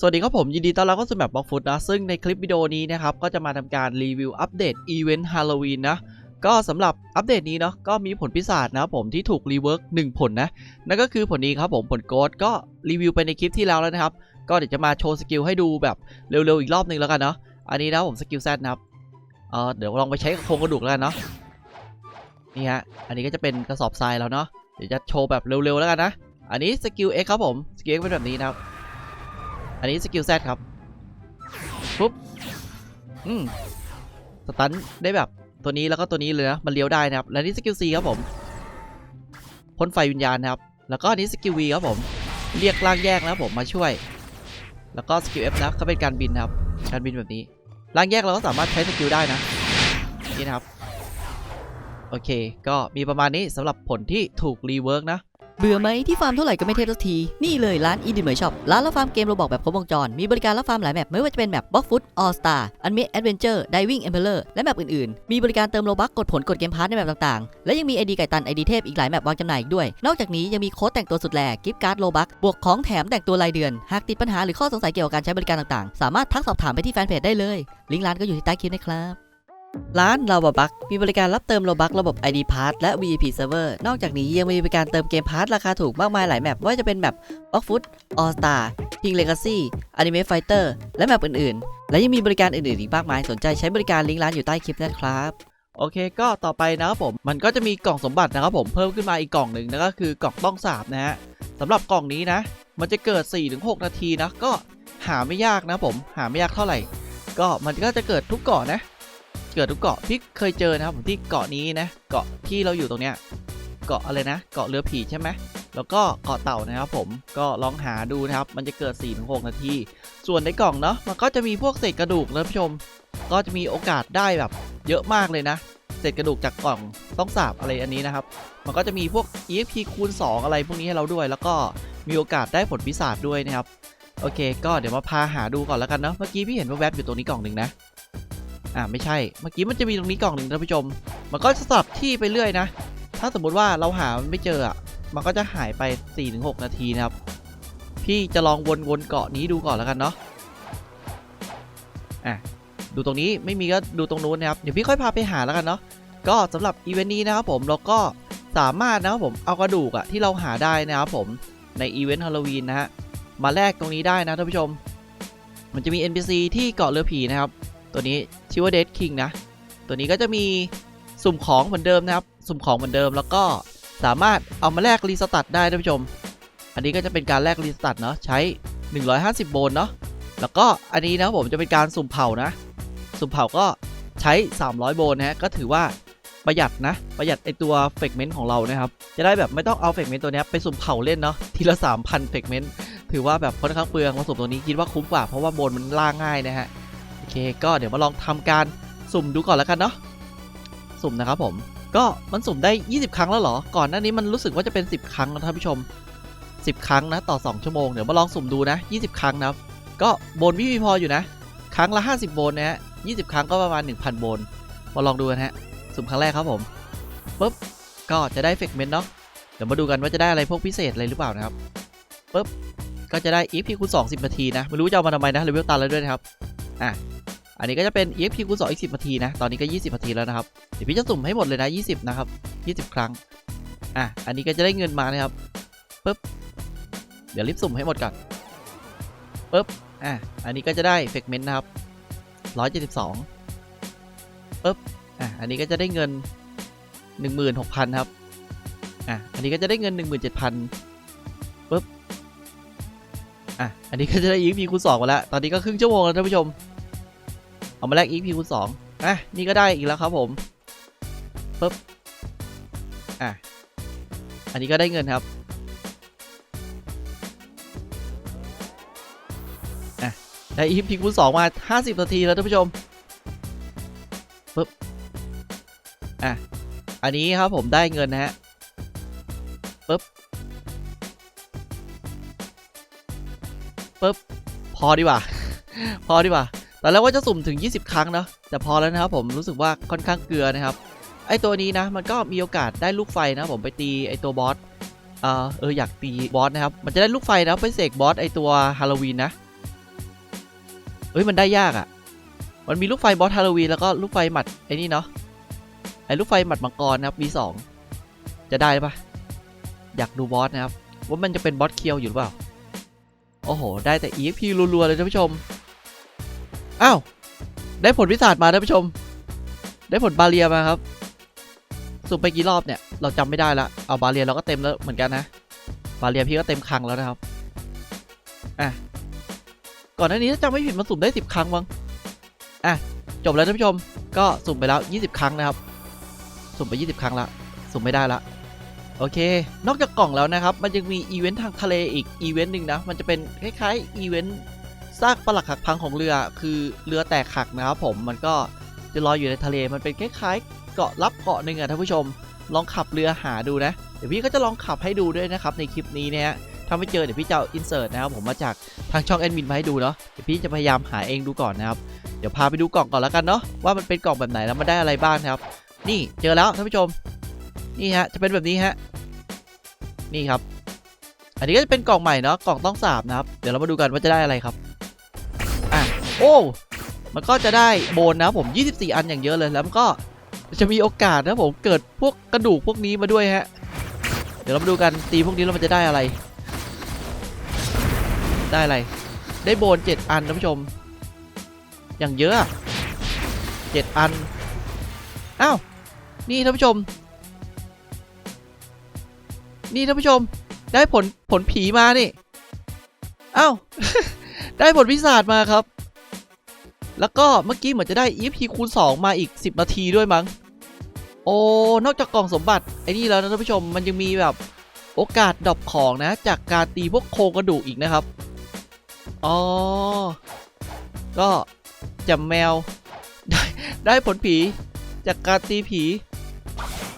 สวัสดีครับผมยินดีต้อนรับเข้าสู่แมปบล็อกฟุตนะ ซึ่งในคลิปวิดีโอนี้นะครับ ก็จะมาทำการรีวิวอัปเดตอีเวนต์ฮาโลวีนนะ ก็สำหรับอัปเดตนี้เนาะก็มีผลพิศาจนะครับผมที่ถูกรีเวิร์ก1ผลนะ นั่นก็คือผลนี้ครับผมผลโกดก็รีวิวไปในคลิปที่แล้วแล้วนะครับ ก็เดี๋ยวจะมาโชว์สกิลให้ดูแบบเร็วๆอีกรอบหนึงแล้วกันเนาะอันนี้นะผมสกิลแซดนะครับเออเดี๋ยวลองไปใช้โครงกระดูกแล้วกันเนาะนี่ฮะอันนี้ก็จะเป็นกระสอบทรายแล้วเนาะเดี๋ยวจะโชว์แบบเร็วๆแล้วกันนะ อันนี้สกิล X ครับผมสกิล X เป็นแบบนี้นะครับ อันนี้สกิล Z ครับปุ๊บอืมสตันได้แบบตัวนี้แล้วก็ตัวนี้เลยนะมันเลี้ยวได้นะครับและนี่สกิล C ครับผมพ่นไฟวิญญาณนะครับ แล้วก็อันนี้สกิล V ครับผมเรียกร่างแยกนะครับผมมาช่วย แล้วก็สกิล F นะก็เป็นการบินนะครับ การบินแบบนี้ร่างแยกเราก็สามารถใช้สกิลได้นะนี่นะครับโอเค ก็มีประมาณนี้สำหรับผลที่ถูกรีเวิร์กนะ เบื่อไหมที่ฟาร์มเท่าไหร่ก็ไม่เทสสักที นี่เลยร้านอีดิมเมอร์ช็อปร้านรับฟาร์มเกมโรบอกแบบครบวงจร มีบริการรับฟาร์มหลายแมปไม่ว่าจะเป็นแมปบล็อกฟุตออสตาอันเม a แอดเวนเจอร์ไดวิ่งเอ็มเพลเลอร์และแมปอื่นๆ มีบริการเติมโลบักกดผลกดเกมพาร์ทในแมปต่างๆ และยังมีไอดีไก่ตันไอดีเทพอีกหลายแมปวางจำหน่ายอีกด้วย นอกจากนี้ยังมีโค้ดแต่งตัวสุดแหลกกิฟต์การ์ดโลบักบวกของแถมแต่งตัวรายเดือนหากติดปัญหาหรือข้อสงสัยเกี่ยวกับการใช้บริการต่างๆ สามารถทักสอบถามไปที่แฟนเพจได้เลย ลิงก์ร้านก็อยู่ที่ใต้คลิปนะครับ ร้านเราบักมีบริการรับเติมโลบักระบบ ID Pass และ VIP Server นอกจากนี้ยังมีบริการเติมเกมพาร์ทราคาถูกมากมายหลายแมปว่าจะเป็นแมป b l o c k f o o t All Star King Legacy Anime Fighter และแมปอื่นๆ และยังมีบริการอื่นๆอีกมากมายสนใจใช้บริการลิงก์ร้านอยู่ใต้คลิปนะครับโอเคก็ต่อไปนะครับผม มันก็จะมีกล่องสมบัตินะครับผมเพิ่มขึ้นมาอีกกล่องหนึ่งนั่นก็คือกล่องต้องสาบนะฮะสำหรับกล่องนี้นะ มันจะเกิด 4-6 นาทีนะก็หาไม่ยากนะผมหาไม่ยากเท่าไหร่ ก็มันก็จะเกิดทุกเกาะนะ เกิดทุกเกาะพี่เคยเจอนะครับผมที่เกาะนี้นะเกาะที่เราอยู่ตรงเนี้ยเกาะอะไรนะ เกาะเรือผีใช่ไหมแล้วก็เกาะเต่านะครับผมก็ลองหาดูนะครับ มันจะเกิด4-6นาที ส่วนในกล่องเนาะมันก็จะมีพวกเศษกระดูกนะท่านผู้ชม ก็จะมีโอกาสได้แบบ เยอะมากเลยนะ เศษกระดูกจากกล่องต้องสาบอะไรอันนี้นะครับ มันก็จะมีพวก EXP คูณ 2 อะไรพวกนี้ให้เราด้วย แล้วก็มีโอกาสได้ผลพิศาจด้วยนะครับโอเค ก็เดี๋ยวมาพาหาดูก่อนแล้วกันเนาะเมื่อกี้พี่เห็นว่าแวบอยู่ตรงนี้กล่องหนึ่งนะ อ่าไม่ใช่ เมื่อกี้มันจะมีตรงนี้กล่องหนึ่งท่านผู้ชม มันก็จะสลับที่ไปเรื่อยนะ ถ้าสมมุติว่าเราหามันไม่เจออะ มันก็จะหายไป 4-6 นาทีนะครับ พี่จะลองวนๆเกาะนี้ดูก่อนแล้วกันเนาะ อะดูตรงนี้ไม่มีก็ดูตรงนู้นนะครับ เดี๋ยวพี่ค่อยพาไปหาแล้วกันเนาะ ก็สำหรับอีเวนต์นี้นะครับผมเราก็สามารถนะครับผมเอากระดูกอะที่เราหาได้นะครับผมในอีเวนต์ฮาโลวีนนะฮะมาแลกตรงนี้ได้นะท่านผู้ชม มันจะมี NPC ที่เกาะเรือผีนะครับ ตัวนี้ ชื่อว่า Dead King นะ ตัวนี้ก็จะมีสุ่มของเหมือนเดิมนะครับ สุ่มของเหมือนเดิมแล้วก็สามารถเอามาแลกรีสตัดได้ท่านผู้ชม อันนี้ก็จะเป็นการแลกรีสตัดเนาะใช้ 150 โบนเนาะแล้วก็อันนี้นะผมจะเป็นการสุ่มเผานะ สุ่มเผาก็ใช้ 300 โบนนะฮะก็ถือว่าประหยัดนะ ประหยัดไอตัวเฟกเมนต์ของเรานะครับ จะได้แบบไม่ต้องเอาเฟกเมนต์ตัวนี้ไปสุ่มเผาเล่นเนาะทีละ 3,000เฟกเมนต์ถือว่าแบบค่อนข้างเปลืองมาสุ่มตัวนี้คิดว่าคุ้มกว่าเพราะว่าโบนมันล่าง่ายนะฮะ อเคก็เดี๋ยวมาลองทำการสุ่มดูก่อนแล้วกันเนาะสุ่มนะครับผมก็มันสุ่มได้ 20 ครั้งแล้วเหรอ ก่อนหน้านี้มันรู้สึกว่าจะเป็น 10 ครั้งนะท่านผู้ชม 10 ครั้งนะต่อ 2 ชั่วโมง เดี๋ยวมาลองสุ่มดูนะ 20 ครั้งนะครับก็โบนพี่มีพออยู่นะ ครั้งละ 50 โบนนะฮะ20 ครั้งก็ประมาณ 1,000 โบน มาลองดูกันฮะ สุ่มครั้งแรกครับผมปุ๊บ ก็จะได้เฟกเมนต์เนาะ เดี๋ยวมาดูกันว่าจะได้อะไรพวกพิเศษอะไรหรือเปล่านะครับปุ๊บ ก็จะได้ EXP คูณ2 10นาทีนะ ไม่รู้จะเอามาทำไมนะเลเวลตันแล้วด้วยนะครับ อะ อันนี้ก็จะเป็น EXP คูณ2อีก10นาทีนะ ตอนนี้ก็ 20นาทีแล้วนะครับ เดี๋ยวพี่จะสุ่มให้หมดเลยนะ 20 นะครับ 20 ครั้ง อะ อันนี้ก็จะได้เงินมานะครับปุ๊บ เดี๋ยวรีบสุ่มให้หมดก่อนปุ๊บ อะ อันนี้ก็จะได้เฟกเมนต์นะครับ 172ปุ๊บ อะ อันนี้ก็จะได้เงิน 16,000 ครับ อะ อันนี้ก็จะได้เงิน 17,000ปุ๊บ อะ อันนี้ก็จะได้ EXP คูณ2มาแล้ว ตอนนี้ก็ครึ่งชั่วโมงแล้วท่านผู้ชม เอามาแลก EP คูณ2อะนี่ก็ได้อีกแล้วครับผมปุ๊บอะอันนี้ก็ได้เงินครับอะได้ EP คูณ2มา 50 นาทีแล้วท่านผู้ชมปึ๊บอะอันนี้ครับผมได้เงินนะฮะปึ๊บปึ๊บพอดีกว่า พอดีกว่า แต่แล้วว่าจะสุ่มถึง 20 ครั้งเนาะแต่พอแล้วนะครับผมรู้สึกว่าค่อนข้างเกลือนะครับ ไอตัวนี้นะ มันก็มีโอกาสได้ลูกไฟนะผมไปตีไอตัวบอสเออเอออยากตีบอสนะครับ มันจะได้ลูกไฟนะไปเสกบอสไอตัวฮาโลวีนนะเอ้ยมันได้ยากอะ่ะ มันมีลูกไฟบอสฮาโลวีนแล้วก็ลูกไฟหมัดไอ้นี่เนาะไอ้ลูกไฟหมัดมังกรนะครับ V2 จะได้ปะอยากดูบอสนะครับว่ามันจะเป็นบอสเคียวอยู่หรือเปล่า โอ้โห ได้แต่ EXP รัวๆเลยท่านผู้ชม อ้าว ได้ผลวิสาดมาท่านผู้ชม ได้ผลบาเรียมาครับ สุ่มไปกี่รอบเนี่ย เราจำไม่ได้ละ เอาบาเรียเราก็เต็มแล้วเหมือนกันนะ บาเรียพี่ก็เต็มครั้งแล้วนะครับ อะ ก่อนหน้านี้ถ้าจำไม่ผิดมันสุ่มได้10ครั้งมั้ง อะ จบแล้วท่านผู้ชม ก็สุ่มไปแล้ว20ครั้งนะครับ สุ่มไป20ครั้งละ สุ่มไม่ได้ละโอเค นอกจากกล่องแล้วนะครับ มันยังมีอีเวนต์ทางทะเลอีกอีเวนต์หนึ่งนะ มันจะเป็นคล้ายๆอีเวนต์ ซากปลักหักพังของเรือคือเรือแตกหักนะครับผมมันก็จะลอยอยู่ในทะเลมันเป็นคล้ายๆเกาะลับเกาะหนึ่งอะท่านผู้ชม ลองขับเรือหาดูนะ เดี๋ยวพี่ก็จะลองขับให้ดูด้วยนะครับในคลิปนี้เนี่ยฮะถ้าไม่เจอเดี๋ยวพี่จะอินเสิร์ตนะครับผมมาจากทางช่องแอดมินมาให้ดูเนาะเดี๋ยวพี่จะพยายามหาเองดูก่อนนะครับเดี๋ยวพาไปดูกล่องก่อนแล้วกันเนาะว่ามันเป็นกล่องแบบไหนแล้วมันได้อะไรบ้างครับ นี่เจอแล้วท่านผู้ชม นี่ฮะจะเป็นแบบนี้ฮะนี่ครับ อันนี้ก็จะเป็นกล่องใหม่เนาะกล่องต้องสาบนะครับ เดี๋ยวเรามาดูกันว่าจะได้อะไรครับ โอ้ มันก็จะได้โบนนะครับผม 24 อันอย่างเยอะเลย แล้วมันก็จะมีโอกาสนะผมเกิดพวกกระดูกพวกนี้มาด้วยฮะ เดี๋ยวเรามาดูกันตีพวกนี้แล้วมันจะได้อะไร ได้อะไร ได้โบน 7 อันท่านผู้ชม อย่างเยอะอะ7อัน อ้าว นี่ท่านผู้ชม นี่ท่านผู้ชม ได้ผลผลผีมานี่ อ้าว ได้ผลพิศาจมาครับ แล้วก็เมื่อกี้เหมือนจะได้ EP คูณ 2 มาอีก 10 นาทีด้วยมั้ง โอ้ นอกจากกล่องสมบัติ ไอ้นี่แล้วนะท่านผู้ชม มันยังมีแบบโอกาสดรอปของนะ จากการตีพวกโครงกระดูกอีกนะครับ อ๋อ ก็จับแมว ได้ได้ผลผี จากการตีผี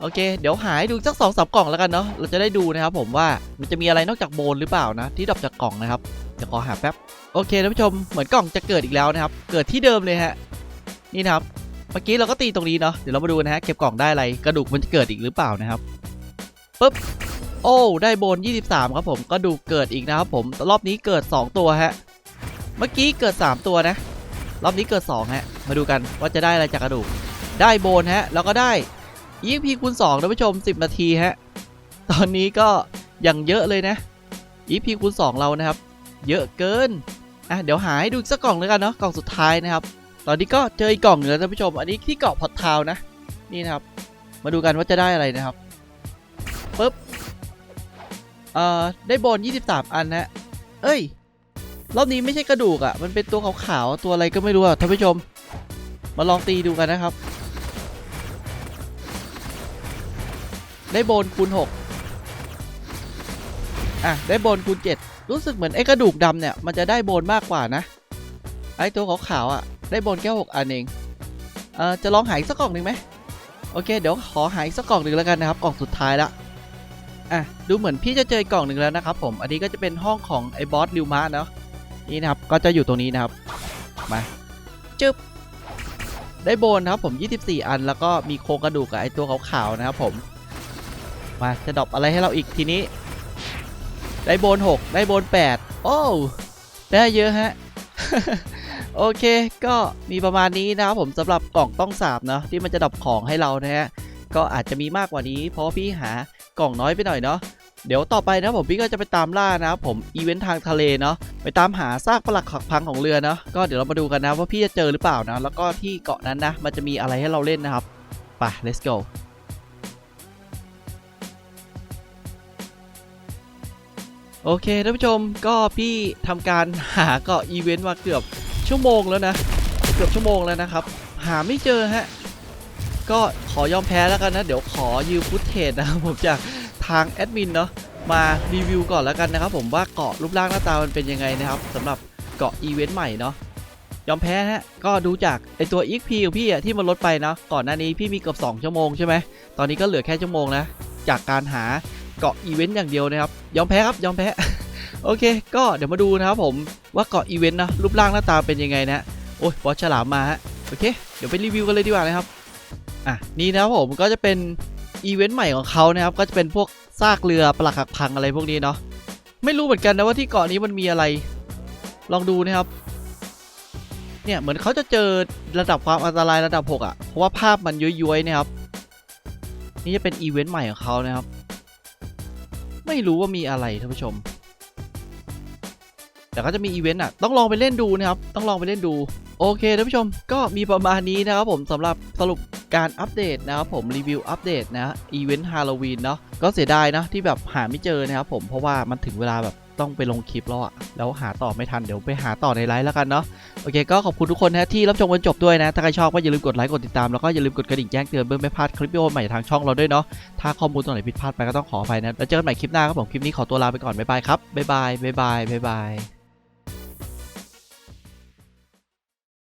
โอเค เดี๋ยวหายดูสักสองสามกล่องแล้วกันเนาะ เราจะได้ดูนะครับผมว่ามันจะมีอะไรนอกจากโบนหรือเปล่านะ ที่ดรอปจากกล่องนะครับ เดี๋ยวขอหาแป๊บ โอเคท่านผู้ชม เหมือนกล่องจะเกิดอีกแล้วนะครับ เกิดที่เดิมเลยฮะ นี่นะครับ เมื่อกี้เราก็ตีตรงนี้เนาะ เดี๋ยวเรามาดูนะฮะ เก็บกล่องได้อะไร กระดูกมันจะเกิดอีกหรือเปล่านะครับ ปึ๊บ โอ้ ได้โบน 23 ครับผม กระดูกเกิดอีกนะครับผม รอบนี้เกิด 2 ตัวฮะ เมื่อกี้เกิด 3 ตัวนะ รอบนี้เกิด 2 ฮะ มาดูกันว่าจะได้อะไรจากกระดูก ได้โบนฮะ แล้วก็ได้ EP คูณ2ท่านผู้ชม 10 นาทีฮะ ตอนนี้ก็ยังเยอะเลยนะ EP คูณ2เรานะครับ เยอะเกินอะเดี๋ยวหาให้ดูสักกล่องแล้วกันเนาะกล่องสุดท้ายนะครับ ตอนนี้ก็เจออีกกล่องหนึ่งแล้วท่านผู้ชม อันนี้ที่เกาะพอดทาวนะ นี่นะครับ มาดูกันว่าจะได้อะไรนะครับปึ๊บเอ่อได้โบน 23 อันนะ เอ้ย รอบนี้ไม่ใช่กระดูกอะ่ะ มันเป็นตัวขาวๆตัวอะไรก็ไม่รู้อะท่านผู้ชม มาลองตีดูกันนะครับ ได้โบนคูณ6อะ ได้โบนคูณ7 รู้สึกเหมือนไอ้กระดูกดำเนี่ย มันจะได้โบนมากกว่านะ ไอ้ตัวขาวๆอะ ได้โบนแค่6อันเอง เอ่อ จะลองหาอีกสักกล่องหนึ่งไหมโอเค เดี๋ยวขอหาอีกสักกล่องหนึ่งแล้วกันนะครับ กล่องสุดท้ายละอะ ดูเหมือนพี่จะเจอกล่องหนึ่งแล้วนะครับผม อันนี้ก็จะเป็นห้องของไอ้บอสริวมาเนาะ นี่นะครับ ก็จะอยู่ตรงนี้นะครับ มาจึ๊บ ได้โบนนะครับผม 24 อัน แล้วก็มีโครงกระดูกกับไอ้ตัวขาวๆนะครับผม มาจะดรอปอะไรให้เราอีกทีนี้ ได้โบน 6 ได้โบน 8 โอ้ ได้เยอะฮะ โอเค ก็มีประมาณนี้นะครับผมสำหรับกล่องต้องสาบเนาะที่มันจะดรอปของให้เรานะฮะ ก็อาจจะมีมากกว่านี้ เพราะพี่หากล่องน้อยไปหน่อยเนาะเดี๋ยวต่อไปนะผมพี่ก็จะไปตามล่านะผมอีเวนต์ทางทะเลเนาะไปตามหาซากปลักหักพังของเรือเนาะก็เดี๋ยวเรามาดูกันนะว่าพี่จะเจอหรือเปล่านะแล้วก็ที่เกาะนั้นนะมันจะมีอะไรให้เราเล่นนะครับไป let's go โอเคท่านผู้ชมก็พี่ทำการหาเกาะอีเวนต์มาเกือบชั่วโมงแล้วนะ เกือบชั่วโมงแล้วนะครับ หาไม่เจอฮะ ก็ขอยอมแพ้แล้วกันนะ เดี๋ยวขอยืมฟุตเทจนะครับผมจากทางแอดมินเนาะมารีวิวก่อนแล้วกันนะครับ ผมว่าเกาะรูปร่างหน้าตามันเป็นยังไงนะครับสำหรับเกาะอีเวนต์ใหม่เนาะยอมแพ้ฮะ ก็ดูจากไอตัว XP ของพี่อะที่มันลดไปเนาะก่อนหน้านี้พี่มีเกือบ2ชั่วโมงใช่ไหมตอนนี้ก็เหลือแค่ชั่วโมงนะจากการหา เกาะอีเวนต์อย่างเดียวนะครับ ยอมแพ้ครับ ยอมแพ้ โอเค ก็เดี๋ยวมาดูนะครับผมว่าเกาะอีเวนต์นะรูปร่างหน้าตาเป็นยังไงนะ โอ้ยบอสฉลามมาฮะ โอเค เดี๋ยวไปรีวิวกันเลยดีกว่านะครับ อะ นี่นะครับผมก็จะเป็นอีเวนต์ใหม่ของเขานะครับ ก็จะเป็นพวกซากเรือปลักหักพังอะไรพวกนี้เนาะ ไม่รู้เหมือนกันนะว่าที่เกาะนี้มันมีอะไร ลองดูนะครับ เนี่ยเหมือนเขาจะเจอระดับความอันตรายระดับ 6อะ เพราะว่าภาพมันย้อยๆนะครับ นี่จะเป็นอีเวนต์ใหม่ของเขานะครับ ไม่รู้ว่ามีอะไรท่านผู้ชม แต่ก็จะมีอีเวนต์อะ ต้องลองไปเล่นดูนะครับ ต้องลองไปเล่นดู โอเคท่านผู้ชม ก็มีประมาณนี้นะครับผมสำหรับสรุปการอัปเดตนะครับผมรีวิวอัปเดตนะอีเวนต์ฮาโลวีนเนาะก็เสียดายนะที่แบบหาไม่เจอนะครับผมเพราะว่ามันถึงเวลาแบบ ต้องไปลงคลิปแล้วอะแล้วหาต่อไม่ทันเดี๋ยวไปหาต่อในไลฟ์แล้วกันเนาะโอเคก็ขอบคุณทุกคนนะที่รับชมจนจบด้วยนะ ถ้าใครชอบก็อย่าลืมกดไลค์กดติดตามแล้วก็อย่าลืมกดกระดิ่งแจ้งเตือนเพื่อไม่พลาดคลิปวิดีโอใหม่ทางช่องเราด้วยเนาะถ้าข้อมูลตรงไหนผิดพลาดไปก็ต้องขออภัยนะแล้วเจอกันใหม่คลิปหน้าครับผมคลิปนี้ขอตัวลาไปก่อนบ๊ายบายครับบ๊ายบายบ๊ายบายบ๊ายบาย